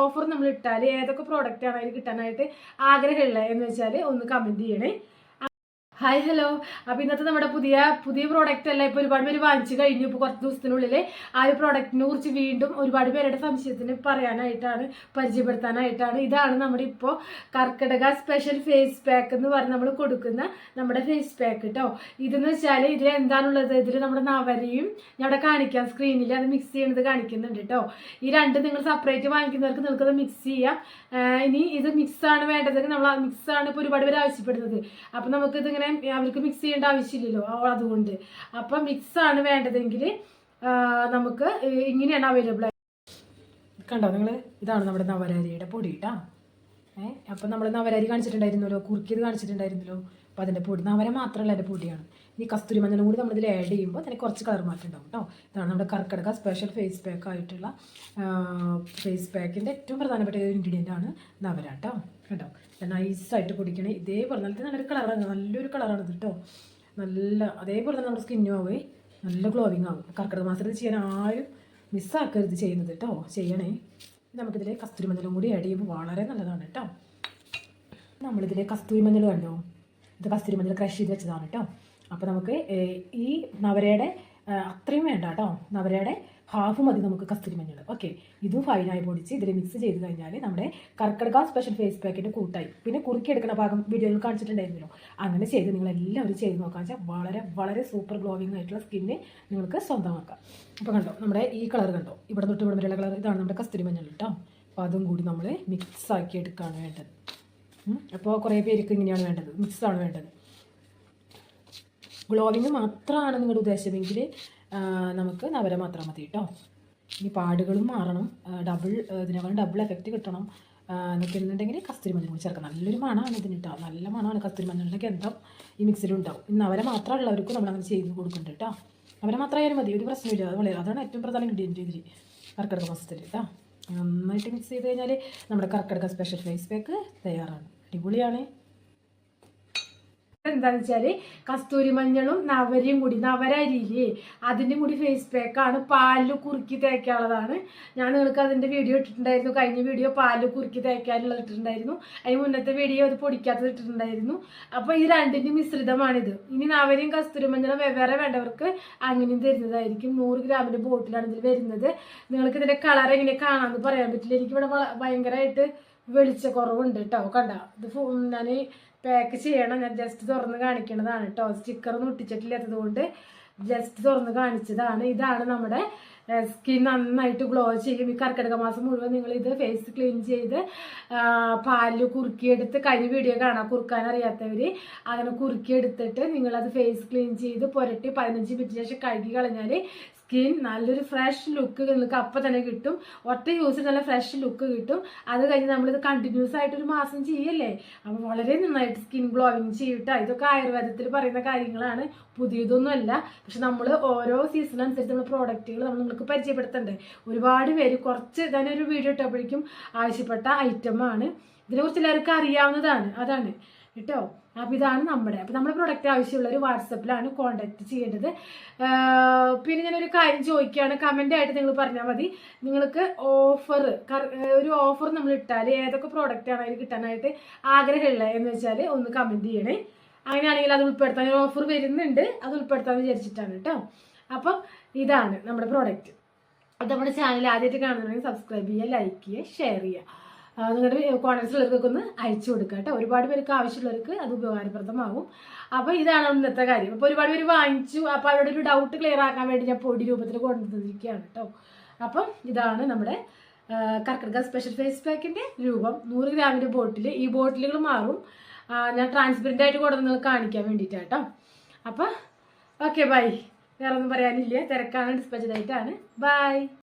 Offer നമ്മൾ ഇട്ടാൽ ഏതൊക്കെ പ്രോഡക്റ്റ് ആണ് അതിൽ കിട്ടാനായിട്ട് ആഗ്രഹമുള്ളത് എന്ന് വെച്ചാൽ ഒന്ന് കമന്റ് ചെയ്യണേ. ഹായ് ഹലോ അപ്പോൾ ഇന്നത്തെ നമ്മുടെ പുതിയ പുതിയ പ്രോഡക്റ്റ് അല്ല ഇപ്പോൾ ഒരുപാട് പേര് വാങ്ങിച്ചു കഴിഞ്ഞു. ഇപ്പോൾ കുറച്ച് ദിവസത്തിനുള്ളിൽ ആ ഒരു പ്രോഡക്റ്റിനെ കുറിച്ച് വീണ്ടും ഒരുപാട് പേരുടെ സംശയത്തിന് പറയാനായിട്ടാണ് പരിചയപ്പെടുത്താനായിട്ടാണ്. ഇതാണ് നമ്മുടെ ഇപ്പോൾ കർക്കിടക സ്പെഷ്യൽ ഫേസ് പാക്ക് എന്ന് പറഞ്ഞ് നമ്മൾ കൊടുക്കുന്ന നമ്മുടെ ഫേസ് പാക്ക് കേട്ടോ ഇതെന്ന് വെച്ചാൽ ഇതിൽ എന്താണുള്ളത്? ഇതിൽ നമ്മുടെ നവരയും അവിടെ കാണിക്കാം സ്ക്രീനിൽ അത് മിക്സ് ചെയ്യുന്നത് കാണിക്കുന്നുണ്ട് കേട്ടോ ഈ രണ്ട് നിങ്ങൾ സെപ്പറേറ്റ് വാങ്ങിക്കുന്നവർക്ക് നിങ്ങൾക്കത് മിക്സ് ചെയ്യാം. ഇനി ഇത് മിക്സാണ് വേണ്ടതെങ്കിൽ നമ്മൾ മിക്സ് ആണ് ഇപ്പോൾ ഒരുപാട് പേര് ആവശ്യപ്പെടുന്നത്. അപ്പോൾ നമുക്ക് ഇതിങ്ങനെ അവർക്ക് മിക്സ് ചെയ്യേണ്ട ആവശ്യമില്ലല്ലോ അതുകൊണ്ട്. അപ്പം മിക്സ് ആണ് വേണ്ടതെങ്കിൽ നമുക്ക് ഇങ്ങനെയാണ് അവൈലബിൾ കണ്ടോ നിങ്ങൾ ഇതാണ് നമ്മുടെ നവരാരിയുടെ പൊടി കേട്ടോ ഏഹ് അപ്പം നമ്മൾ നവരരി കാണിച്ചിട്ടുണ്ടായിരുന്നല്ലോ കുറുക്കിയത് കാണിച്ചിട്ടുണ്ടായിരുന്നല്ലോ. അപ്പോൾ അതിന്റെ പൊടി നവര മാത്രമല്ല അതിന്റെ പൊടിയാണ്. ഈ കസ്തൂരി മഞ്ഞളും കൂടി നമ്മളിതിൽ ആഡ് ചെയ്യുമ്പോൾ അതിന് കുറച്ച് കളർ മാറ്റം ഉണ്ടാവും കേട്ടോ ഇതാണ് നമ്മുടെ കർക്കിടക സ്പെഷ്യൽ ഫേസ് പാക്ക് ആയിട്ടുള്ള ഫേസ് പാക്കിന്റെ ഏറ്റവും പ്രധാനപ്പെട്ട ഒരു ഇൻഗ്രീഡിയന്റ് ആണ് നവര കേട്ടോ കേട്ടോ നൈസായിട്ട് പൊടിക്കണേ. ഇതേപോലെ നല്ല നല്ലൊരു കളറാണ് നല്ലൊരു കളറാണ് ഇത് കേട്ടോ നല്ല അതേപോലെ തന്നെ നമ്മുടെ സ്കിന്നും ആവേ. നല്ല ഗ്ലോവിങ് ആവും. കർക്കിടക മാസത്തിൽ ചെയ്യാൻ ആരും മിസ്സാക്കരുത് ചെയ്യുന്നത് കേട്ടോ ചെയ്യണേ. നമുക്കിതിൽ കസ്തൂരി മഞ്ഞളും കൂടി ആഡ് ചെയ്യുമ്പോൾ വളരെ നല്ലതാണ് കേട്ടോ. നമ്മളിതിലെ കസ്തൂരി മഞ്ഞൾ കണ്ടോ? ഇത് കസ്തൂരി മഞ്ഞൾ ക്രഷ് ചെയ്ത് വെച്ചതാണ് കേട്ടോ. അപ്പോൾ നമുക്ക് ഈ നവരയുടെ അത്രയും വേണ്ട കേട്ടോ. നവരയുടെ ഹാഫ് മതി നമുക്ക് കസ്തൂരി മഞ്ഞൾ ഓക്കെ ഇതും ഫൈനായി പൊടിച്ച് ഇതിൽ മിക്സ് ചെയ്ത് കഴിഞ്ഞാൽ നമ്മുടെ കർക്കിടക സ്പെഷ്യൽ ഫേസ് പാക്കിന്റെ കൂട്ടായി. പിന്നെ കുറുക്കിയെടുക്കുന്ന ഭാഗം വീഡിയോയിൽ കാണിച്ചിട്ടുണ്ടായിരുന്നല്ലോ. അങ്ങനെ ചെയ്ത് നിങ്ങൾ എല്ലാവരും ചെയ്ത് നോക്കാൻ വെച്ചാൽ വളരെ വളരെ സൂപ്പർ ഗ്ലോവിങ് ആയിട്ടുള്ള സ്കിന്ന് നിങ്ങൾക്ക് സ്വന്തമാക്കാം. അപ്പോൾ കണ്ടോ നമ്മുടെ ഈ കളർ കണ്ടോ? ഇവിടെ തൊട്ട് ഇവിടെ വരെയുള്ള കളർ ഇതാണ് നമ്മുടെ കസ്തൂരി മഞ്ഞൾ കേട്ടോ അപ്പോൾ അതും കൂടി നമ്മൾ മിക്സ് ആക്കി എടുക്കുകയാണ് വേണ്ടത്. അപ്പോൾ കുറേ പേർക്ക് ഇങ്ങനെയാണ് വേണ്ടത്. മിക്സാണ് വേണ്ടത്. ഗ്ലോവിങ് മാത്രമാണ് നിങ്ങളുടെ ഉദ്ദേശമെങ്കിൽ നമുക്ക് നവര മാത്രം മതി കേട്ടോ ഇനി പാടുകളും മാറണം. ഡബിൾ ഇതിനകം ഡബിൾ എഫക്റ്റ് കിട്ടണം. എന്നൊക്കെ ഉണ്ടെങ്കിൽ കസ്തൂരി മഞ്ഞൾ കൂടി ചേർക്കാം നല്ലൊരു മണമാണ് ഇതിന് കേട്ടോ നല്ല മണമാണ് കസ്തൂരി മഞ്ഞളുടെ ഗന്ധം ഈ മിക്സിലുണ്ടാവും ഇന്ന് അവരെ മാത്രമുള്ളവർക്കും നമ്മളങ്ങനെ ചെയ്ത് കൊടുക്കുന്നുണ്ട് കേട്ടോ അവരെ മാത്രമായാലും മതി. ഒരു പ്രശ്നമില്ല അത് വളരെ അതാണ് ഏറ്റവും പ്രധാന ഇൻഗ്രീഡിയന്റ് ഇതിൽ കർക്കിടക മാസത്തിൽ കേട്ടോ നന്നായിട്ട് മിക്സ് ചെയ്ത് കഴിഞ്ഞാൽ നമ്മുടെ കർക്കിടക സ്പെഷ്യൽ ഫേസ് പാക്ക് തയ്യാറാണ്. അടിപൊളിയാണ്. എന്താണെന്ന് വെച്ചാൽ കസ്തൂരി മഞ്ഞളും നവരയും കൂടി നവര അരിയില്ലേ? അതിന്റെ കൂടി ഫേസ് പാക്കാണ് പാലിൽ കുറുക്കി തേക്കാനുള്ളതാണ്. ഞാൻ നിങ്ങൾക്ക് അതിന്റെ വീഡിയോ ഇട്ടിട്ടുണ്ടായിരുന്നു. കഴിഞ്ഞ വീഡിയോ പാലിൽ കുറുക്കി തേക്കാനുള്ളത് ഇട്ടിട്ടുണ്ടായിരുന്നു. അതിന് മുന്നത്തെ വീഡിയോ അത് പൊടിക്കാത്തത് ഇട്ടിട്ടുണ്ടായിരുന്നു. അപ്പോൾ ഈ രണ്ടിന്റെ മിശ്രിതമാണിത്. ഇനി നവരയും കസ്തൂരി മഞ്ഞളും വെവ്വേറെ വേണ്ടവർക്ക് അങ്ങനെയും തരുന്നതായിരിക്കും. നൂറ് ഗ്രാമിന്റെ ബോട്ടിലാണ് ഇതിൽ വരുന്നത്. നിങ്ങൾക്ക് ഇതിന്റെ കളർ എങ്ങനെ കാണാമെന്ന് പറയാൻ പറ്റില്ല. എനിക്കിവിടെ ഭയങ്കരമായിട്ട് വെളിച്ചക്കുറവുണ്ട് കേട്ടോ കണ്ട? ഇത് ഞാൻ പാക്ക് ചെയ്യണം. ഞാൻ ജസ്റ്റ് തുറന്ന് കാണിക്കണതാണ് കേട്ടോ സ്റ്റിക്കറൊന്നും ഒട്ടിച്ചിട്ടില്ലാത്തത് കൊണ്ട് ജസ്റ്റ് തുറന്ന് കാണിച്ചതാണ്. ഇതാണ് നമ്മുടെ സ്കിൻ നന്നായിട്ട് ഗ്ലോ ചെയ്യും. ഈ കർക്കിടക മാസം മുഴുവൻ നിങ്ങൾ ഇത് ഫേസ് ക്ലീൻ ചെയ്ത് പാൽ കുറുക്കിയെടുത്ത് കരി വീഡിയോ കാണാം. കുറുക്കാൻ അറിയാത്തവർ അങ്ങനെ കുറുക്കിയെടുത്തിട്ട് നിങ്ങളത് ഫേസ് ക്ലീൻ ചെയ്ത് പുരട്ടി പതിനഞ്ച് മിനിറ്റ് ശേഷം കഴുകി കളഞ്ഞാൽ സ്കിൻ നല്ലൊരു ഫ്രഷ് ലുക്ക് നിങ്ങൾക്ക് അപ്പം തന്നെ കിട്ടും. ഒറ്റ യൂസിൽ നല്ല ഫ്രഷ് ലുക്ക് കിട്ടും. അത് കഴിഞ്ഞ് നമ്മളിത് കണ്ടിന്യൂസ് ആയിട്ട് ഒരു മാസം ചെയ്യല്ലേ? അപ്പോൾ വളരെ നന്നായിട്ട് സ്കിൻ ഗ്ലോയിങ് ചെയ്യട്ടോ ഇതൊക്കെ ആയുർവേദത്തിൽ പറയുന്ന കാര്യങ്ങളാണ്. പുതിയതൊന്നുമല്ല. പക്ഷെ നമ്മൾ ഓരോ സീസൺ അനുസരിച്ച് നമ്മൾ പ്രോഡക്റ്റുകൾ നമ്മൾ നിങ്ങൾക്ക് പരിചയപ്പെടുത്തണ്ടേ? ഒരുപാട് പേര് കുറച്ച് തന്നെ ഒരു വീഡിയോ ഇട്ടപ്പോഴേക്കും ആവശ്യപ്പെട്ട ഐറ്റമാണ് ഇതിനെക്കുറിച്ച് എല്ലാവർക്കും അറിയാവുന്നതാണ്. അതാണ്. കേട്ടോ? അപ്പോൾ ഇതാണ് നമ്മുടെ. അപ്പോൾ നമ്മുടെ പ്രൊഡക്റ്റ് ആവശ്യമുള്ള ഒരു വാട്സപ്പിലാണ് കോൺടാക്ട് ചെയ്യേണ്ടത്. പിന്നെ ഞാനൊരു കാര്യം ചോദിക്കുകയാണ് കമന്റ് ആയിട്ട് നിങ്ങൾ പറഞ്ഞാൽ മതി. നിങ്ങൾക്ക് ഓഫർ ഒരു ഓഫർ നമ്മൾ ഇട്ടാൽ ഏതൊക്കെ പ്രോഡക്റ്റ് ആണ് അതിൽ കിട്ടാനായിട്ട് ആഗ്രഹമുള്ളത് എന്ന് വെച്ചാൽ ഒന്ന് കമന്റ് ചെയ്യണേ. അങ്ങനെയാണെങ്കിൽ അത് ഉൾപ്പെടുത്താൻ ഒരു ഓഫർ വരുന്നുണ്ട്. അത് ഉൾപ്പെടുത്താൻ വിചാരിച്ചിട്ടാണ് കേട്ടോ. അപ്പം ഇതാണ് നമ്മുടെ പ്രോഡക്റ്റ് അത് നമ്മുടെ ചാനൽ ആദ്യമായിട്ട് കാണുന്നുണ്ടെങ്കിൽ സബ്സ്ക്രൈബ് ചെയ്യുക ലൈക്ക് ചെയ്യുക ഷെയർ ചെയ്യുക. നിങ്ങളുടെ കോൺടാക്ട്സുള്ളവർക്കൊക്കെ ഒന്ന് അയച്ചു കൊടുക്കുക കേട്ടോ. ഒരുപാട് പേർക്ക് ആവശ്യമുള്ളവർക്ക് അത് ഉപകാരപ്രദമാവും. അപ്പോൾ ഇതാണ് ഇന്നത്തെ കാര്യം. അപ്പോൾ ഒരുപാട് പേര് വാങ്ങിച്ചു. അപ്പോൾ അവരുടെ ഒരു ഡൗട്ട് ക്ലിയർ ആക്കാൻ വേണ്ടി ഞാൻ പൊടി രൂപത്തിൽ കൊണ്ടുവന്നിരിക്കുകയാണ് കേട്ടോ. അപ്പം ഇതാണ് നമ്മുടെ കർക്കിടക സ്പെഷ്യൽ ഫേസ് പാക്കിന്റെ രൂപം. നൂറ് ഗ്രാമിന്റെ ബോട്ടിൽ ഈ ബോട്ടിലുകൾ മാറും. ഞാൻ ട്രാൻസ്പെറന്റ് ആയിട്ട് കൊണ്ടുവന്ന് കാണിക്കാൻ വേണ്ടിയിട്ട് കേട്ടോ. അപ്പം ഓക്കെ ബൈ വേറെ ഒന്നും പറയാനില്ല. തിരക്കാണ്. ഡിസ്പെച്ചഡായിട്ടാണ് ബൈ